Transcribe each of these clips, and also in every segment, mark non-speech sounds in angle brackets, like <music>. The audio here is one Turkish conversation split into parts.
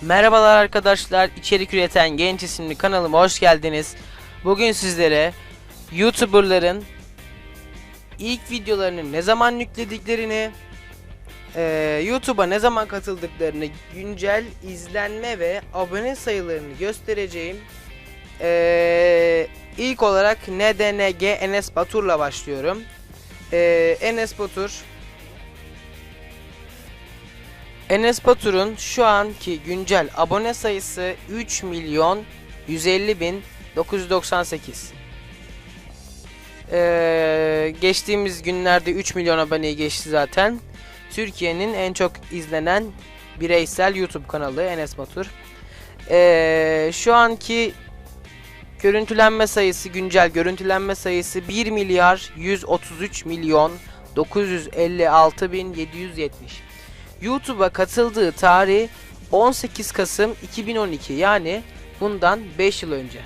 Merhabalar arkadaşlar, içerik üreten genç isimli kanalıma hoş geldiniz. Bugün sizlere YouTuber'ların ilk videolarını ne zaman yüklediklerini, eee, YouTube'a ne zaman katıldıklarını, güncel izlenme ve abone sayılarını göstereceğim. Eee ilk olarak NDNG Enes Batur'la başlıyorum. Eee, Enes Batur Enes Batur'un şu anki güncel abone sayısı 3 milyon 150 bin 998. Ee, geçtiğimiz günlerde 3 milyon aboneyi geçti zaten. Türkiye'nin en çok izlenen bireysel YouTube kanalı Enes Batur. Ee, şu anki görüntülenme sayısı güncel görüntülenme sayısı 1 milyar 133 milyon 956 bin 770. YouTube'a katıldığı tarih 18 Kasım 2012 yani bundan 5 yıl önce.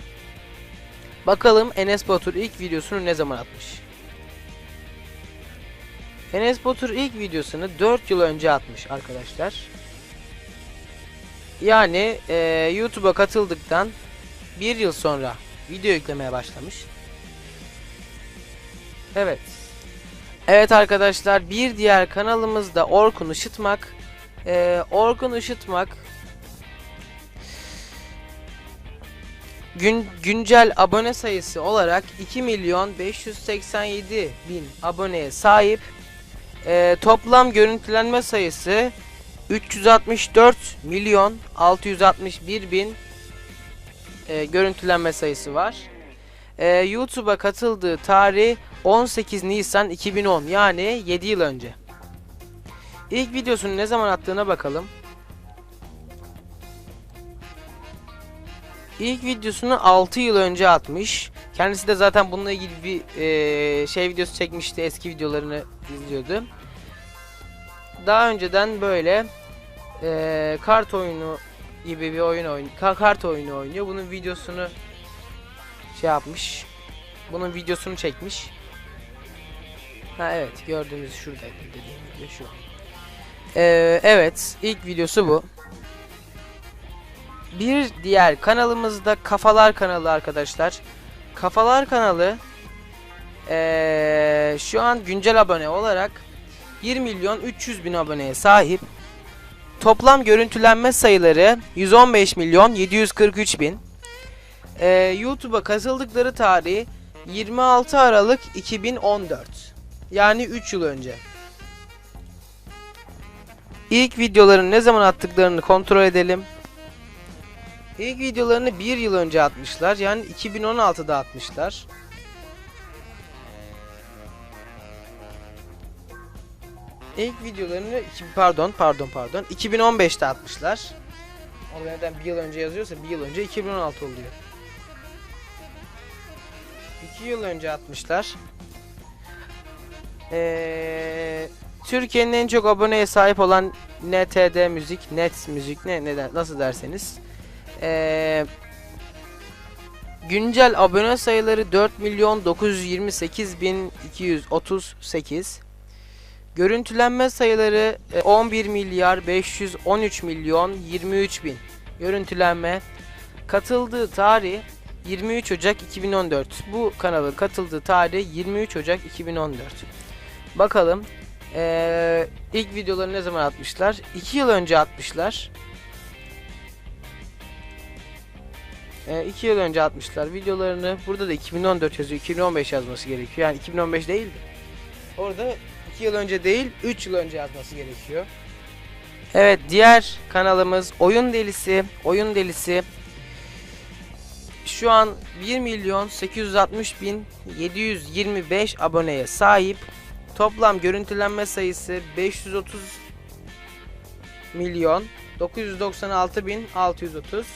Bakalım Enes Batur ilk videosunu ne zaman atmış? Enes Batur ilk videosunu 4 yıl önce atmış arkadaşlar. Yani eee, YouTube'a katıldıktan 1 yıl sonra video yüklemeye başlamış. Evet. Evet arkadaşlar bir diğer kanalımız da Orkun Işıtmak. Ee, Orkun Işıtmak gün, güncel abone sayısı olarak 2 milyon 587 bin aboneye sahip. Ee, toplam görüntülenme sayısı 364 milyon 661 bin e, görüntülenme sayısı var. Ee, YouTube'a katıldığı tarih 18 Nisan 2010 yani 7 yıl önce. İlk videosunu ne zaman attığına bakalım. İlk videosunu 6 yıl önce atmış. Kendisi de zaten bununla ilgili bir eee, şey videosu çekmişti. Eski videolarını izliyordu. Daha önceden böyle eee, kart oyunu gibi bir oyun oynuyor. Kart oyunu oynuyor. Bunun videosunu şey yapmış. Bunun videosunu çekmiş. Ha evet gördüğünüz şurada dediğim video şu. Ee, evet ilk videosu bu. Bir diğer kanalımızda Kafalar kanalı arkadaşlar. Kafalar kanalı ee, şu an güncel abone olarak 1 milyon 300 bin aboneye sahip. Toplam görüntülenme sayıları 115 milyon 743 bin. Ee, YouTube'a katıldıkları tarih 26 Aralık 2014. Yani 3 yıl önce. İlk videolarını ne zaman attıklarını kontrol edelim. İlk videolarını 1 yıl önce atmışlar. Yani 2016'da atmışlar. İlk videolarını pardon pardon pardon 2015'te atmışlar. Orada neden bir yıl önce yazıyorsa bir yıl önce 2016 oluyor. 2 yıl önce atmışlar. Ee, Türkiye'nin en çok aboneye sahip olan NTD Müzik, Net Müzik ne, ne nasıl derseniz. Ee, güncel abone sayıları 4 milyon 928 bin 238. Görüntülenme sayıları e, 11 milyar 513 milyon 23 bin. Görüntülenme katıldığı tarih 23 Ocak 2014. Bu kanalın katıldığı tarih 23 Ocak 2014. Bakalım ee, ilk videoları ne zaman atmışlar? 2 yıl önce atmışlar. 2 yıl önce atmışlar videolarını. Burada da 2014 yazıyor. 2015 yazması gerekiyor. Yani 2015 değil de. Orada 2 yıl önce değil 3 yıl önce yazması gerekiyor. Evet diğer kanalımız Oyun Delisi. Oyun Delisi şu an 1 milyon 860 bin 725 aboneye sahip. Toplam görüntülenme sayısı 530 milyon 996 bin 630.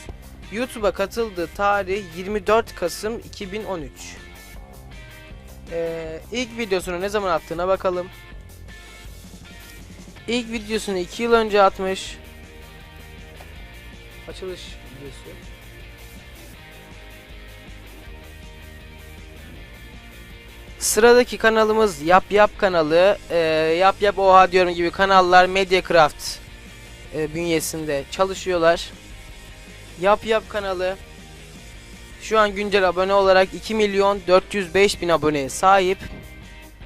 YouTube'a katıldığı tarih 24 Kasım 2013. Ee, ilk videosunu ne zaman attığına bakalım. İlk videosunu 2 yıl önce atmış. Açılış videosu. Sıradaki kanalımız Yap Yap kanalı. Ee, Yap Yap Oha diyorum gibi kanallar Mediacraft e, bünyesinde çalışıyorlar. Yap Yap kanalı şu an güncel abone olarak 2 milyon 405 bin aboneye sahip.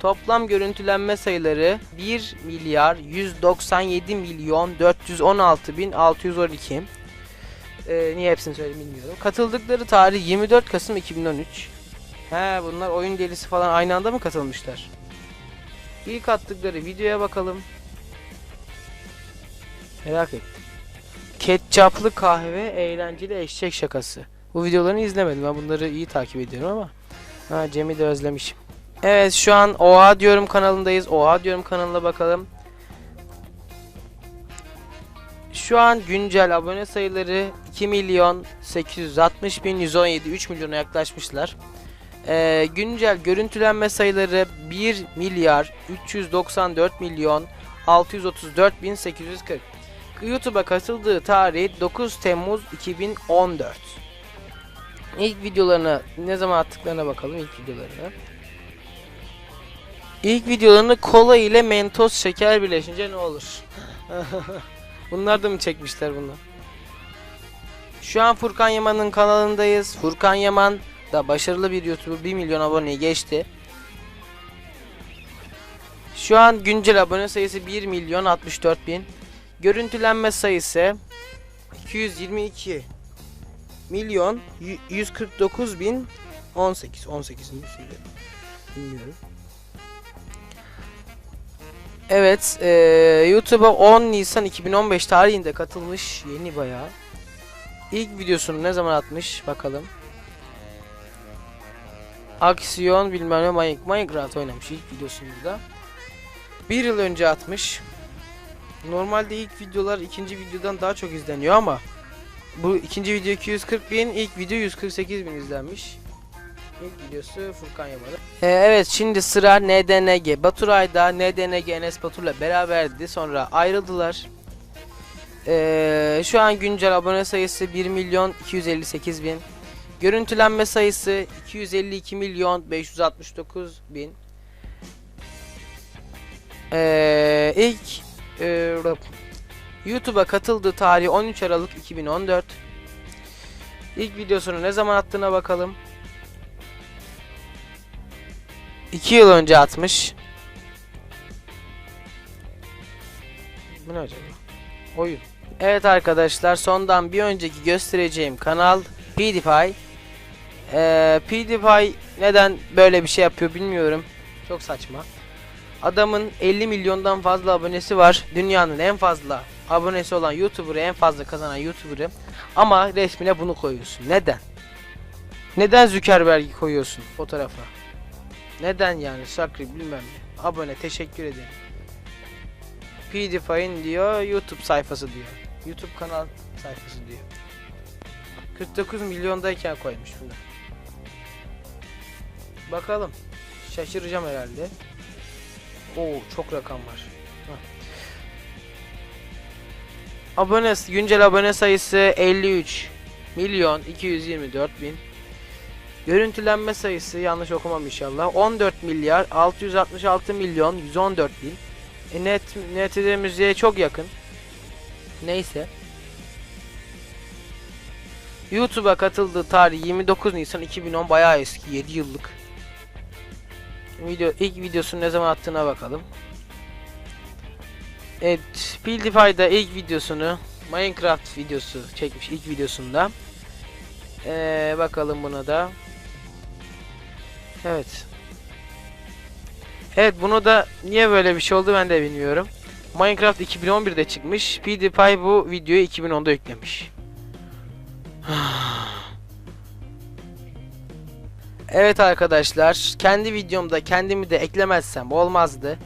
Toplam görüntülenme sayıları 1 milyar 197 milyon 416 bin 612. Ee, niye hepsini söyleyeyim bilmiyorum. Katıldıkları tarih 24 Kasım 2013. He bunlar oyun delisi falan aynı anda mı katılmışlar? İlk attıkları videoya bakalım. Merak ettim. Ketçaplı kahve, eğlenceli eşek şakası. Bu videolarını izlemedim. Ben bunları iyi takip ediyorum ama. Ha Cem'i de özlemişim. Evet şu an Oha diyorum kanalındayız. Oha diyorum kanalına bakalım. Şu an güncel abone sayıları 2 milyon 860 bin 117 3 milyona yaklaşmışlar. Ee, güncel görüntülenme sayıları 1 milyar 394 milyon 634 bin 840. YouTube'a katıldığı tarih 9 Temmuz 2014. İlk videolarına ne zaman attıklarına bakalım ilk videolarına. İlk videolarını kola ile mentos şeker birleşince ne olur? <laughs> Bunlar da mı çekmişler bunu? Şu an Furkan Yaman'ın kanalındayız. Furkan Yaman da başarılı bir YouTuber 1 milyon aboneyi geçti. Şu an güncel abone sayısı 1 milyon 64 bin. Görüntülenme sayısı 222 milyon 149 bin 18 18. bilmiyorum. Evet, eee, YouTube'a 10 Nisan 2015 tarihinde katılmış. Yeni bayağı. İlk videosunu ne zaman atmış bakalım. Aksiyon bilmem ne Min- Minecraft oynamış ilk videosunu da. Bir yıl önce atmış. Normalde ilk videolar ikinci videodan daha çok izleniyor ama bu ikinci video 240 bin, ilk video 148 bin izlenmiş. İlk videosu Furkan Yaman'ın. Ee, evet şimdi sıra NDNG. Baturay da NDNG Enes Batur'la beraberdi. Sonra ayrıldılar. Ee, şu an güncel abone sayısı 1 milyon 258 bin. Görüntülenme sayısı 252 milyon 569 bin. Ee, ilk e, YouTube'a katıldığı tarih 13 Aralık 2014. İlk videosunu ne zaman attığına bakalım. 2 yıl önce atmış. Bu ne acaba? Oyun. Evet arkadaşlar sondan bir önceki göstereceğim kanal PewDiePie. Ee, PewDiePie neden böyle bir şey yapıyor bilmiyorum. Çok saçma. Adamın 50 milyondan fazla abonesi var. Dünyanın en fazla abonesi olan YouTuber'ı, en fazla kazanan YouTuber'ı. Ama resmine bunu koyuyorsun. Neden? Neden Zuckerberg'i koyuyorsun fotoğrafa? Neden yani Sakri bilmem ne. Abone teşekkür ederim. PewDiePie'in diyor YouTube sayfası diyor. YouTube kanal sayfası diyor. 49 milyondayken koymuş bunu. Bakalım. Şaşıracağım herhalde. Oo çok rakam var. Hah. Abone güncel abone sayısı 53 milyon 224 bin. Görüntülenme sayısı yanlış okumam inşallah. 14 milyar 666 milyon 114 bin. E net NTD müziğe çok yakın. Neyse. YouTube'a katıldığı tarih 29 Nisan 2010 bayağı eski 7 yıllık. Video ilk videosunu ne zaman attığına bakalım. Evet, PewDiePie'da ilk videosunu Minecraft videosu çekmiş ilk videosunda. Ee, bakalım buna da. Evet. Evet bunu da niye böyle bir şey oldu ben de bilmiyorum. Minecraft 2011'de çıkmış. PewDiePie bu videoyu 2010'da yüklemiş. Evet arkadaşlar. Kendi videomda kendimi de eklemezsem olmazdı.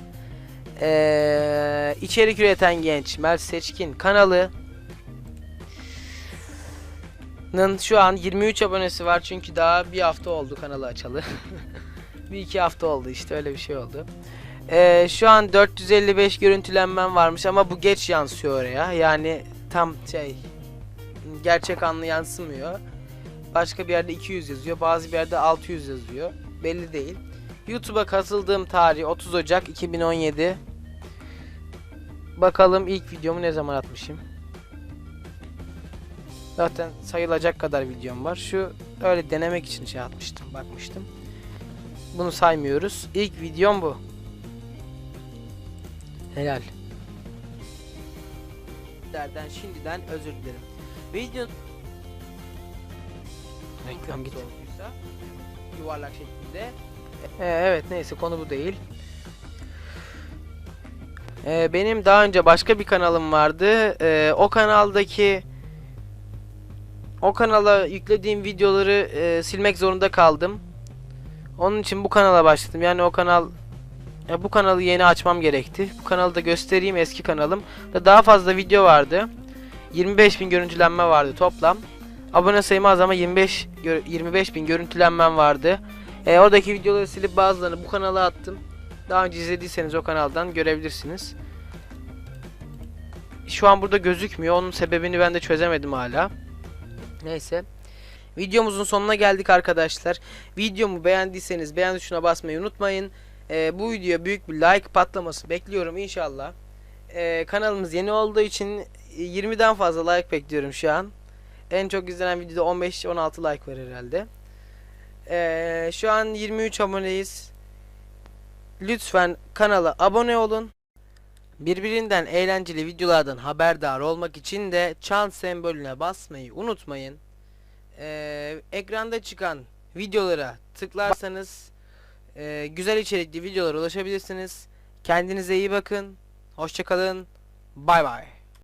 Ee, içerik üreten genç Mert Seçkin kanalı şu an 23 abonesi var çünkü daha bir hafta oldu kanalı açalı. <laughs> bir iki hafta oldu işte öyle bir şey oldu. Ee, şu an 455 görüntülenmem varmış ama bu geç yansıyor oraya. Yani tam şey gerçek anlı yansımıyor. Başka bir yerde 200 yazıyor, bazı bir yerde 600 yazıyor. Belli değil. YouTube'a katıldığım tarih 30 Ocak 2017. Bakalım ilk videomu ne zaman atmışım. Zaten sayılacak kadar videom var. Şu öyle denemek için şey atmıştım, bakmıştım. Bunu saymıyoruz. İlk videom bu. Helal. Derden şimdiden özür dilerim. Reklam git olduysa yuvarlak şeklinde. Ee, evet neyse konu bu değil. Ee, benim daha önce başka bir kanalım vardı. Ee, o kanaldaki o kanala yüklediğim videoları e, silmek zorunda kaldım. Onun için bu kanala başladım. Yani o kanal e, bu kanalı yeni açmam gerekti. Bu kanalı da göstereyim eski kanalım. Da daha fazla video vardı. 25 bin görüntülenme vardı toplam. Abone sayım az ama 25 gör- 25 bin görüntülenmem vardı. E, oradaki videoları silip bazılarını bu kanala attım. Daha önce izlediyseniz o kanaldan görebilirsiniz. Şu an burada gözükmüyor. Onun sebebini ben de çözemedim hala. Neyse. Videomuzun sonuna geldik arkadaşlar. Videomu beğendiyseniz beğen tuşuna basmayı unutmayın. Ee, bu videoya büyük bir like patlaması bekliyorum inşallah. Ee, kanalımız yeni olduğu için 20'den fazla like bekliyorum şu an. En çok izlenen videoda 15-16 like var herhalde. Ee, şu an 23 aboneyiz. Lütfen kanala abone olun. Birbirinden eğlenceli videolardan haberdar olmak için de çan sembolüne basmayı unutmayın. Ee, ekranda çıkan videolara tıklarsanız e, güzel içerikli videolara ulaşabilirsiniz. Kendinize iyi bakın. Hoşçakalın. Bay bay.